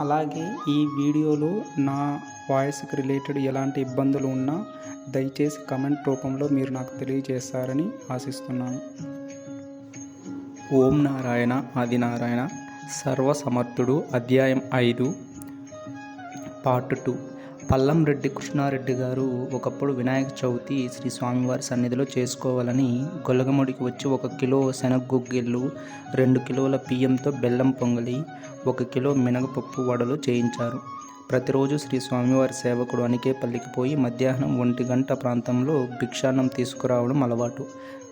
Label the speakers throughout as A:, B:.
A: అలాగే ఈ వీడియోలో నా వాయిస్కి రిలేటెడ్ ఎలాంటి ఇబ్బందులు ఉన్నా దయచేసి కమెంట్ రూపంలో మీరు నాకు తెలియజేస్తారని ఆశిస్తున్నాను. ఓం నారాయణ ఆది నారాయణ సర్వసమర్థుడు అధ్యాయం ఐదు పార్ట్ టూ. పల్లం రెడ్డి కృష్ణారెడ్డి గారు ఒకప్పుడు వినాయక చవితి శ్రీ స్వామివారి సన్నిధిలో చేసుకోవాలని గొలగముడికి వచ్చి ఒక కిలో శనగగుగ్గిళ్ళు రెండు కిలోల బియ్యంతో బెల్లం పొంగలి ఒక కిలో మినగపప్పు వడలు చేయించారు. ప్రతిరోజు శ్రీ స్వామివారి సేవకుడు అనికేపల్లికి పోయి మధ్యాహ్నం ఒంటి గంట ప్రాంతంలో భిక్షాన్నం తీసుకురావడం అలవాటు.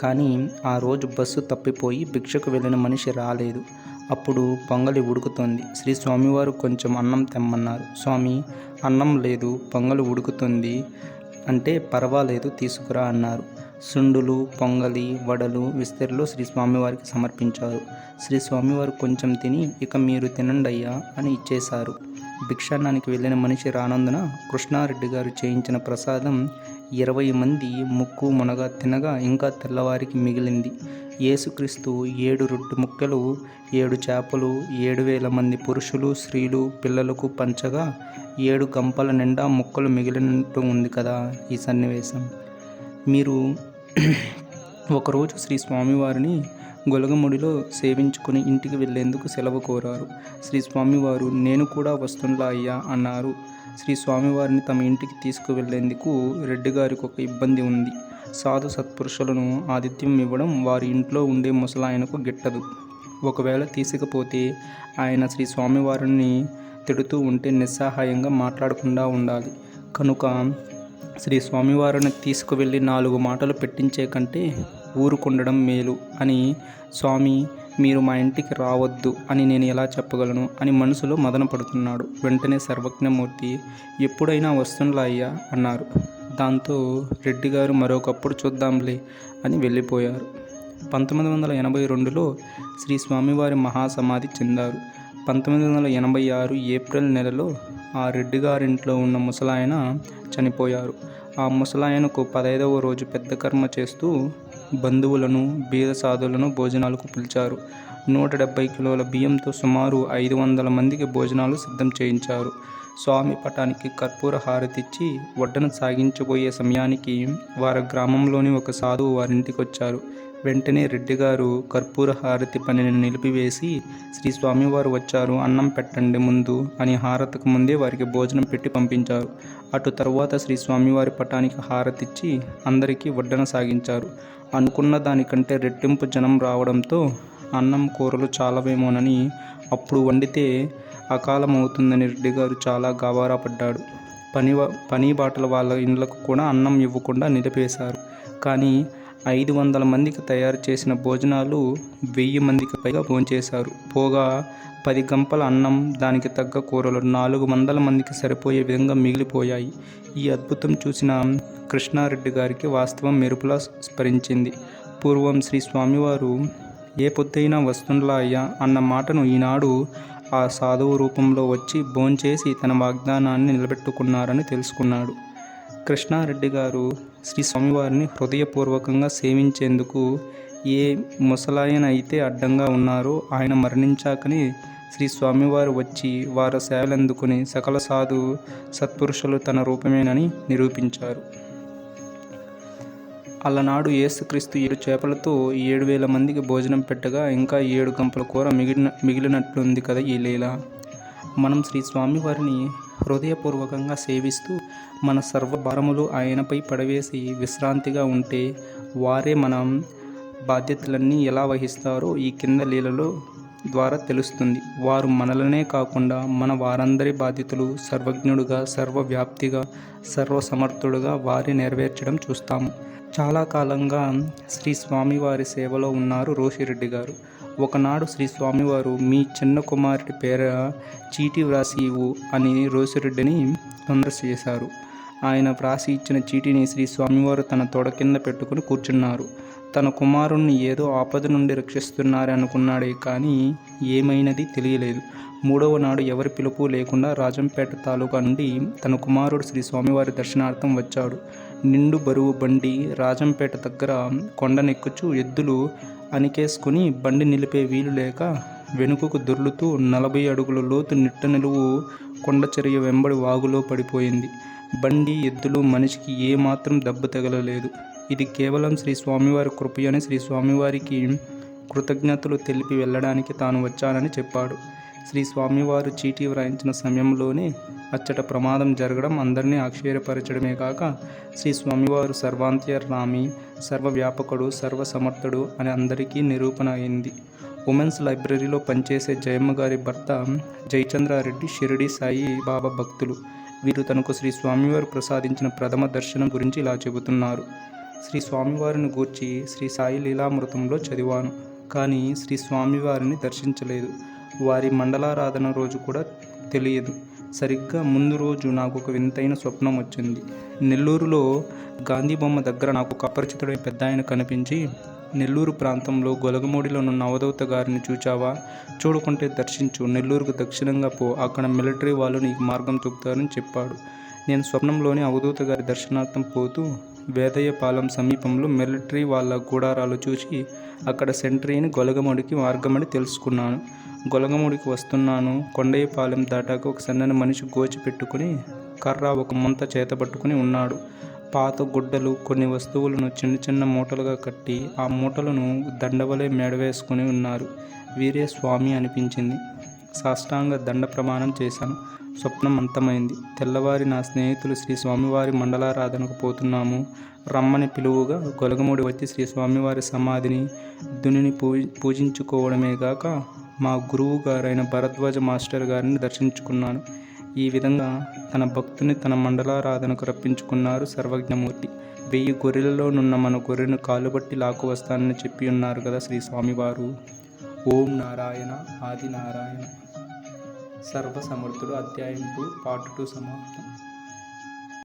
A: కానీ ఆ రోజు బస్సు తప్పిపోయి భిక్షకు వెళ్ళిన మనిషి రాలేదు. అప్పుడు పొంగలి ఉడుకుతోంది. శ్రీ స్వామివారు కొంచెం అన్నం తెమ్మన్నారు. స్వామి అన్నం లేదు పొంగలి ఉడుకుతుంది అంటే పర్వాలేదు తీసుకురా అన్నారు. సుండులు పొంగలి వడలు విస్తరిలో శ్రీ స్వామివారికి సమర్పించారు. శ్రీ స్వామివారు కొంచెం తిని ఇక మీరు తినండి అయ్యా అని ఇచ్చేశారు. భిక్షాన్నానికి వెళ్ళిన మనిషి రానందున కృష్ణారెడ్డి గారు చేయించిన ప్రసాదం ఇరవై మంది ముక్కు మునగ తినగా ఇంకా తెల్లవారికి మిగిలింది. యేసుక్రీస్తు ఏడు రొట్టె ముక్కలు ఏడు చేపలు ఏడు వేల మంది పురుషులు స్త్రీలు పిల్లలకు పంచగా ఏడు గంపల నిండా ముక్కలు మిగిలినట్టు ఉంది కదా ఈ సన్నివేశం. మీరు ఒకరోజు శ్రీ స్వామివారిని గొలగముడిలో సేవించుకుని ఇంటికి వెళ్ళేందుకు సెలవు కోరారు. శ్రీ స్వామివారు నేను కూడా వస్తుండ్లా అయ్యా అన్నారు. శ్రీ స్వామివారిని తమ ఇంటికి తీసుకువెళ్ళేందుకు రెడ్డి గారికి ఒక ఇబ్బంది ఉంది. సాధు సత్పురుషులను ఆతిథ్యం ఇవ్వడం వారి ఇంట్లో ఉండే ముసలాయనకు గిట్టదు. ఒకవేళ తీసుకపోతే ఆయన శ్రీ స్వామివారిని తిడుతూ ఉంటే నిస్సహాయంగా మాట్లాడకుండా ఉండాలి. కనుక శ్రీ స్వామివారిని తీసుకువెళ్ళి నాలుగు మాటలు పెట్టించే కంటే ఊరుకుండడం మేలు అని స్వామి మీరు మా ఇంటికి రావద్దు అని నేను ఎలా చెప్పగలను? అని మనసులో మదన పడుతున్నాడు వెంటనే సర్వజ్ఞమూర్తి ఎప్పుడైనా వస్తుండ్లా అయ్యా? అన్నారు. దాంతో రెడ్డి గారు మరొకప్పుడు చూద్దాంలే అని వెళ్ళిపోయారు. పంతొమ్మిది వందల ఎనభై రెండులో శ్రీ స్వామివారి మహాసమాధి చెందారు. పంతొమ్మిది వందల ఎనభై ఆరు ఏప్రిల్ నెలలో ఆ రెడ్డి గారింట్లో ఉన్న ముసలాయన చనిపోయారు. ఆ ముసలాయనకు పదైదవ రోజు పెద్ద కర్మ చేస్తూ బంధువులను బీద సాధువులను భోజనాలకు పిలిచారు. నూట డెబ్బై కిలోల బియ్యంతో సుమారు ఐదు వందల మందికి భోజనాలు సిద్ధం చేయించారు. స్వామి పటానికి కర్పూర హారతిచ్చి ఒడ్డన సాగించబోయే సమయానికి వారి గ్రామంలోని ఒక సాధువు వారింటికి వచ్చారు వెంటనే రెడ్డి గారు కర్పూర హారతి పనిని నిలిపివేసి శ్రీ స్వామివారు వచ్చారు అన్నం పెట్టండి ముందు అని హారతకు ముందే వారికి భోజనం పెట్టి పంపించారు. అటు తర్వాత శ్రీ స్వామివారి పటానికి హారతిచ్చి అందరికీ వడ్డన సాగించారు. అనుకున్న దానికంటే రెట్టింపు జనం రావడంతో అన్నం కూరలు చాలవేమోనని అప్పుడు వండితే అకాలం అవుతుందని రెడ్డి గారు చాలా గాబారా పడ్డాడు పని పని బాటల వాళ్ళ ఇండ్లకు కూడా అన్నం ఇవ్వకుండా నిలిపేశారు. కానీ ఐదు వందల మందికి తయారు చేసిన భోజనాలు వెయ్యి మందికి పైగా భోంచేశారు. పోగా పది గంపల అన్నం దానికి తగ్గ కూరలు నాలుగు వందల మందికి సరిపోయే విధంగా మిగిలిపోయాయి. ఈ అద్భుతం చూసిన కృష్ణారెడ్డి గారికి వాస్తవం మెరుపులా స్మరించింది. పూర్వం శ్రీ స్వామివారు ఏ పొద్దైనా వస్తుండ్లా అయ్యా అన్న మాటను ఈనాడు ఆ సాధువు రూపంలో వచ్చి భోంచేసి తన వాగ్దానాన్ని నిలబెట్టుకున్నారని తెలుసుకున్నాడు. కృష్ణారెడ్డి గారు శ్రీ స్వామివారిని హృదయపూర్వకంగా సేవించేందుకు ఏ ముసలాయన అయితే అడ్డంగా ఉన్నారో ఆయన మరణించాకనే శ్రీ స్వామివారు వచ్చి వారి సేవలందుకుని సకల సాధు సత్పురుషులు తన రూపమేనని నిరూపించారు. అలనాడు యేసుక్రీస్తు ఏడు చేపలతో ఏడు వేల మందికి భోజనం పెట్టగా ఇంకా ఏడు గంపల కూర మిగిలిన మిగిలినట్లుంది కదా ఈ లీల. మనం శ్రీ స్వామివారిని హృదయపూర్వకంగా సేవిస్తూ మన సర్వభారములు ఆయనపై పడవేసి విశ్రాంతిగా ఉంటే వారే మనం బాధ్యతలన్నీ ఎలా వహిస్తారో ఈ కింద లీలలో ద్వారా తెలుస్తుంది. వారు మనలనే కాకుండా మన వారందరి బాధ్యతలు సర్వజ్ఞుడుగా సర్వవ్యాప్తిగా సర్వసమర్థుడుగా వారి నెరవేర్చడం చూస్తాము. చాలా కాలంగా శ్రీ స్వామివారి సేవలో ఉన్నారు రోషిరెడ్డి గారు. ఒకనాడు శ్రీ స్వామివారు మీ చిన్న కుమారుడి పేర చీటీ వ్రాసి ఇవ్వు అని రోషిరెడ్డిని తొందర చేశారు ఆయన వ్రాసి ఇచ్చిన చీటీని శ్రీ స్వామివారు తన తొడ కింద పెట్టుకుని కూర్చున్నారు. తన కుమారుణ్ణి ఏదో ఆపద నుండి రక్షిస్తున్నారని అనుకున్నాడే కానీ ఏమైనది తెలియలేదు. మూడవ నాడు ఎవరి పిలుపు లేకుండా రాజంపేట తాలూకా నుండి తన కుమారుడు శ్రీ స్వామివారి దర్శనార్థం వచ్చాడు. నిండు బరువు బండి రాజంపేట దగ్గర కొండనెక్కుచు ఎద్దులు అనికేసుకుని బండి నిలిపే వీలు లేక వెనుకకు దొర్లుతూ నలభై అడుగుల లోతు నిట్ట నిలువు కొండచర్య వెంబడి వాగులో పడిపోయింది. బండి ఎద్దులు మనిషికి ఏమాత్రం దెబ్బ తగలలేదు. ఇది కేవలం శ్రీ స్వామివారి కృపయని శ్రీ స్వామివారికి కృతజ్ఞతలు తెలిపి వెళ్ళడానికి తాను వచ్చానని చెప్పాడు. శ్రీ స్వామివారు చీటీ వ్రాయించిన సమయంలోనే అచ్చట ప్రమాదం జరగడం అందరినీ ఆశ్చర్యపరచడమే కాక శ్రీ స్వామివారు సర్వాంతర్యామి సర్వవ్యాపకుడు సర్వసమర్థుడు అని అందరికీ నిరూపణ అయింది. ఉమెన్స్ లైబ్రరీలో పనిచేసే జయమ్మ గారి భర్త జయచంద్రారెడ్డి షిరిడి సాయి బాబా భక్తులు. వీరు తనకు శ్రీ స్వామివారు ప్రసాదించిన ప్రథమ దర్శనం గురించి ఇలా చెబుతున్నారు. శ్రీ స్వామివారిని గూర్చి శ్రీ సాయి లీలామృతంలో చదివాను కానీ శ్రీ స్వామివారిని దర్శించలేదు. వారి మండలారాధన రోజు కూడా తెలియదు. సరిగ్గా ముందు రోజు నాకు ఒక వింతైన స్వప్నం వచ్చింది. నెల్లూరులో గాంధీ బొమ్మ దగ్గర నాకు ఒక అపరిచితుడైన పెద్ద ఆయన కనిపించి నెల్లూరు ప్రాంతంలో గొలగమూడిలో ఉన్న గారిని చూచావా? చూడకుంటే దర్శించు. నెల్లూరుకు దక్షిణంగా పో. అక్కడ మిలిటరీ వాళ్ళు నీకు మార్గం చూపుతారని చెప్పాడు. నేను స్వప్నంలోని అవధూత గారి దర్శనార్థం పోతూ వేదయ్యపాలెం సమీపంలో మిలిటరీ వాళ్ళ గూడారాలు చూసి అక్కడ సెంట్రీని గొలగముడికి మార్గమని తెలుసుకున్నాను. గొలగముడికి వస్తున్నాను. కొండయ్యపాలెం దాటాక ఒక సన్నని మనిషి గోచి పెట్టుకుని కర్ర ఒక ముంత చేతబట్టుకుని ఉన్నాడు. పాత గుడ్డలు కొన్ని వస్తువులను చిన్న చిన్న మూటలుగా కట్టి ఆ మూటలను దండవలే మెడవేసుకుని ఉన్నారు. వీరే స్వామి అనిపించింది. సాష్టాంగ దండ ప్రమాణం చేశాను. స్వప్నం అంతమైంది. తెల్లవారి నా స్నేహితులు శ్రీ స్వామివారి మండలారాధనకు పోతున్నాము. రమ్మని పిలువుగా గొలగముడి వచ్చి శ్రీ స్వామివారి సమాధిని దునిని పూ పూజించుకోవడమే గాక మా గురువు గారైన భరద్వాజ మాస్టర్ గారిని దర్శించుకున్నాను. ఈ విధంగా తన భక్తుని తన మండలారాధనకు రప్పించుకున్నారు సర్వజ్ఞమూర్తి. వెయ్యి గొర్రెలలోనున్న మన గొర్రెను కాలుబట్టి లాక్కు వస్తానని చెప్పి ఉన్నారు కదా శ్రీ స్వామివారు. ఓం నారాయణ ఆది నారాయణ. సర్వసమర్థుడు అధ్యాయం టూ పార్ట్ టూ సమాప్తం.